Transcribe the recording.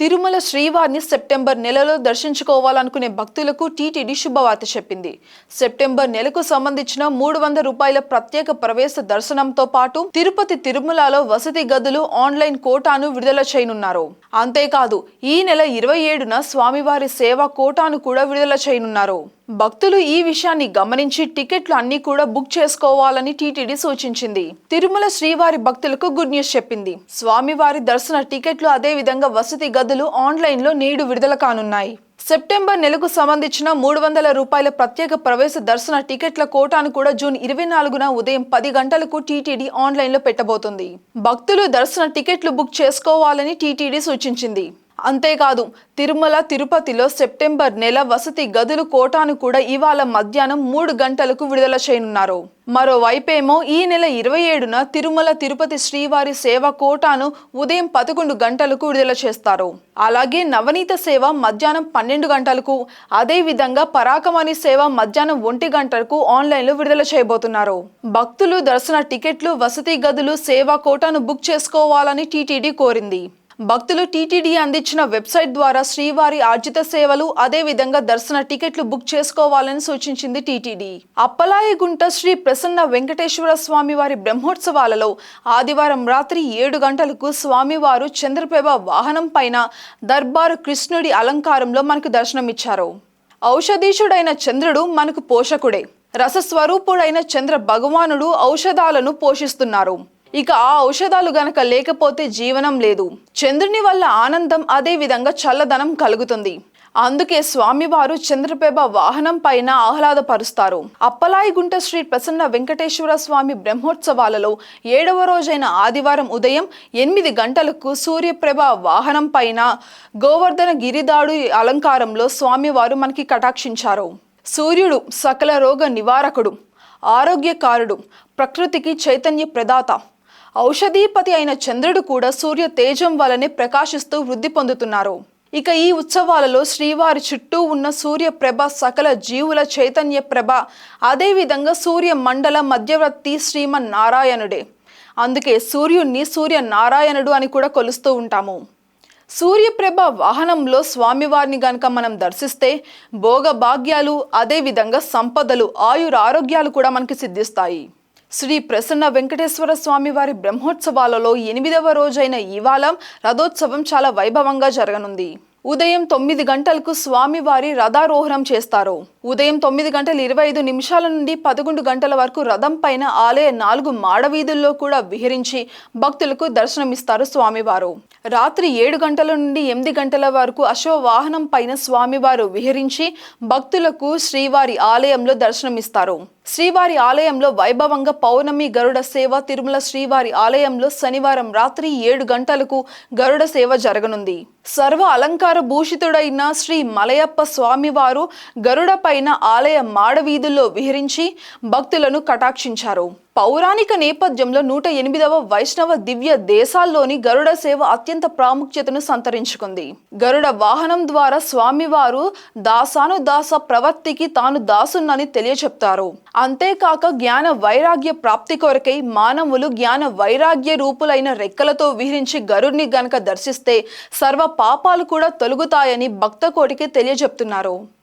తిరుమల శ్రీవారిని సెప్టెంబర్ నెలలో దర్శించుకోవాలనుకునే భక్తులకు టీటీడీ శుభవార్త చెప్పింది. సెప్టెంబర్ నెలకు సంబంధించిన మూడు వందల రూపాయల ప్రత్యేక ప్రవేశ దర్శనంతో పాటు తిరుపతి తిరుమలలో వసతి గదులు ఆన్లైన్ కోటాను విడుదల చేయనున్నారు. అంతేకాదు ఈ నెల ఇరవై ఏడున స్వామివారి సేవా కోటాను కూడా విడుదల చేయనున్నారు. భక్తులు ఈ విషయాన్ని గమనించి టికెట్లు అన్ని కూడా బుక్ చేసుకోవాలని టీటీడీ సూచించింది. తిరుమల శ్రీవారి భక్తులకు గుడ్ న్యూస్ చెప్పింది. స్వామివారి దర్శన టికెట్లు అదే విధంగా వసతి గదులు ఆన్లైన్లో నేడు విడుదల కానున్నాయి. సెప్టెంబర్ నెలకు సంబంధించిన మూడు వందల రూపాయల ప్రత్యేక ప్రవేశ దర్శన టికెట్ల కోటాను కూడా జూన్ ఇరవై నాలుగున ఉదయం పది గంటలకు టీటీడీ ఆన్లైన్లో పెట్టబోతుంది. భక్తులు దర్శన టికెట్లు బుక్ చేసుకోవాలని టీటీడీ సూచించింది. అంతేకాదు తిరుమల తిరుపతిలో సెప్టెంబర్ నెల వసతి గదులు కోటాను కూడా ఇవాళ మధ్యాహ్నం మూడు గంటలకు విడుదల చేయనున్నారు. మరోవైపేమో ఈ నెల ఇరవై ఏడున తిరుమల తిరుపతి శ్రీవారి సేవ కోటాను ఉదయం పదకొండు గంటలకు విడుదల చేస్తారు. అలాగే నవనీత సేవ మధ్యాహ్నం పన్నెండు గంటలకు అదే విధంగా పరాకమణి సేవ మధ్యాహ్నం ఒంటి గంటలకు ఆన్లైన్లో విడుదల చేయబోతున్నారు. భక్తులు దర్శన టికెట్లు వసతి గదులు సేవా కోటాను బుక్ చేసుకోవాలని టీటీడీ కోరింది. భక్తులు టీటీడీ అందించిన వెబ్సైట్ ద్వారా శ్రీవారి ఆర్జిత సేవలు అదే విధంగా దర్శన టికెట్లు బుక్ చేసుకోవాలని సూచించింది టీటీడీ. అప్పలాయగుంట శ్రీ ప్రసన్న వెంకటేశ్వర స్వామి వారి బ్రహ్మోత్సవాలలో ఆదివారం రాత్రి ఏడు గంటలకు స్వామివారు చంద్రప్రభ వాహనం పైన దర్బారు కృష్ణుడి అలంకారంలో మనకు దర్శనమిచ్చారు. ఔషధీషుడైన చంద్రుడు మనకు పోషకుడే. రసస్వరూపుడైన చంద్ర భగవానుడు ఔషధాలను పోషిస్తున్నారు. ఇక ఆ ఔషధాలు గనక లేకపోతే జీవనం లేదు. చంద్రుని వల్ల ఆనందం అదే విధంగా చల్లదనం కలుగుతుంది. అందుకే స్వామివారు చంద్రప్రభ వాహనం పైన ఆహ్లాదపరుస్తారు. అప్పలాయిగుంట శ్రీ ప్రసన్న వెంకటేశ్వర స్వామి బ్రహ్మోత్సవాలలో ఏడవ రోజైన ఆదివారం ఉదయం ఎనిమిది గంటలకు సూర్యప్రభ వాహనం పైన గోవర్ధన గిరిదాడు అలంకారంలో స్వామివారు మనకి కటాక్షించారు. సూర్యుడు సకల రోగ నివారకుడు ఆరోగ్యకారుడు ప్రకృతికి చైతన్య ప్రదాత. ఔషధీపతి అయిన చంద్రుడు కూడా సూర్య తేజం వలనే ప్రకాశిస్తూ వృద్ధి పొందుతున్నారు. ఇక ఈ ఉత్సవాలలో శ్రీవారి చుట్టూ ఉన్న సూర్యప్రభ సకల జీవుల చైతన్య ప్రభ అదేవిధంగా సూర్య మండల మధ్యవర్తి శ్రీమన్నారాయణుడే. అందుకే సూర్యుణ్ణి సూర్య నారాయణుడు అని కూడా కొలుస్తూ ఉంటాము. సూర్యప్రభ వాహనంలో స్వామివారిని గనక మనం దర్శిస్తే భోగభాగ్యాలు అదేవిధంగా సంపదలు ఆయుర ఆరోగ్యాలు కూడా మనకి సిద్ధిస్తాయి. శ్రీ ప్రసన్న వెంకటేశ్వర స్వామి వారి బ్రహ్మోత్సవాలలో ఎనిమిదవ రోజైన ఇవాళ రథోత్సవం చాలా వైభవంగా జరగనుంది. ఉదయం తొమ్మిది గంటలకు స్వామివారి రథారోహణం చేస్తారు. ఉదయం తొమ్మిది గంటల ఇరవై ఐదు నిమిషాల నుండి పదకొండు గంటల వరకు రథం పైన ఆలయ నాలుగు మాడవీధుల్లో కూడా విహరించి భక్తులకు దర్శనమిస్తారు స్వామివారు. రాత్రి ఏడు గంటల నుండి ఎనిమిది గంటల వరకు అశ్వవాహనం పైన స్వామివారు విహరించి భక్తులకు శ్రీవారి ఆలయంలో దర్శనమిస్తారు. శ్రీవారి ఆలయంలో వైభవంగా పౌర్ణమి గరుడ సేవ తిరుమల శ్రీవారి ఆలయంలో శనివారం రాత్రి ఏడు గంటలకు గరుడ సేవ జరగనుంది. సర్వ అలంకార భూషితుడైన శ్రీ మలయప్ప స్వామివారు గరుడ పైన ఆలయ మాడవీధుల్లో విహరించి భక్తులను కటాక్షించారు. పౌరాణిక నేపథ్యంలో నూట ఎనిమిదవ వైష్ణవ దివ్య దేశాల్లోని గరుడ సేవ అత్యంత ప్రాముఖ్యతను సంతరించుకుంది. గరుడ వాహనం ద్వారా స్వామివారు దాసాను దాస ప్రవర్తికి తాను దాసున్నని తెలియచెప్తారు. అంతేకాక జ్ఞాన వైరాగ్య ప్రాప్తి కొరకై మానవులు జ్ఞాన వైరాగ్య రూపులైన రెక్కలతో విహరించి గరుడిని గనక దర్శిస్తే సర్వ పాపాలు కూడా తొలుగుతాయని భక్త కోటికి తెలియజెప్తున్నారు